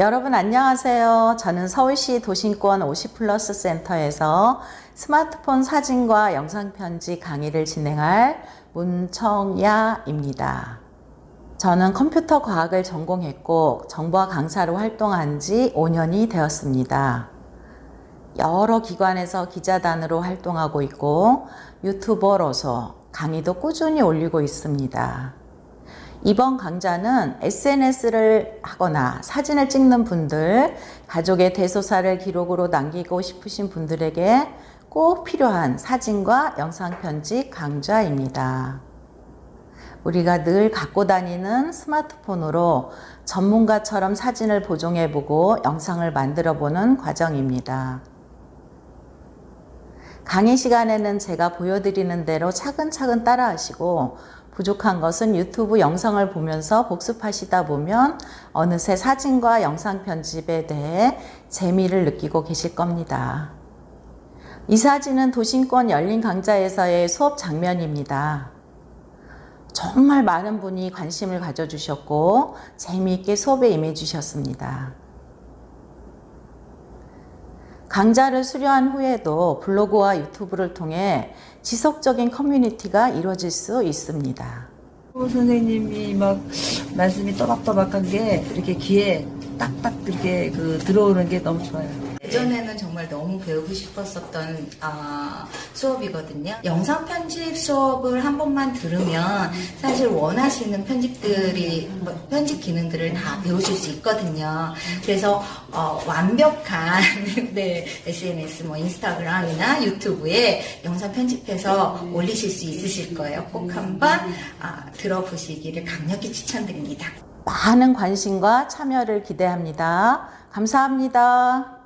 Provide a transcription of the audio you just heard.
여러분 안녕하세요. 저는 서울시 도심권 50플러스 센터에서 스마트폰 사진과 영상 편지 강의를 진행할 문청야입니다. 저는 컴퓨터 과학을 전공했고 정보화 강사로 활동한 지 5년이 되었습니다. 여러 기관에서 기자단으로 활동하고 있고 유튜버로서 강의도 꾸준히 올리고 있습니다. 이번 강좌는 SNS를 하거나 사진을 찍는 분들, 가족의 대소사를 기록으로 남기고 싶으신 분들에게 꼭 필요한 사진과 영상 편집 강좌입니다. 우리가 늘 갖고 다니는 스마트폰으로 전문가처럼 사진을 보정해보고 영상을 만들어보는 과정입니다. 강의 시간에는 제가 보여드리는 대로 차근차근 따라하시고 부족한 것은 유튜브 영상을 보면서 복습하시다 보면 어느새 사진과 영상 편집에 대해 재미를 느끼고 계실 겁니다. 이 사진은 도심권 열린 강좌에서의 수업 장면입니다. 정말 많은 분이 관심을 가져주셨고 재미있게 수업에 임해주셨습니다. 강좌를 수료한 후에도 블로그와 유튜브를 통해 지속적인 커뮤니티가 이루어질 수 있습니다. 오 선생님이 막 말씀이 또박또박한 게 이렇게 귀에 딱딱 이렇게 그 들어오는 게 너무 좋아요. 예전에는 정말 너무 배우고 싶었었던 아, 수업이거든요. 영상 편집 수업을 한 번만 들으면 사실 원하시는 편집들이 뭐 편집 기능들을 다 배우실 수 있거든요. 그래서 어, 완벽한 네, SNS 뭐 인스타그램이나 유튜브에 영상 편집해서 올리실 수 있으실 거예요. 꼭 한번 아, 들어보시기를 강력히 추천드립니다. 많은 관심과 참여를 기대합니다. 감사합니다.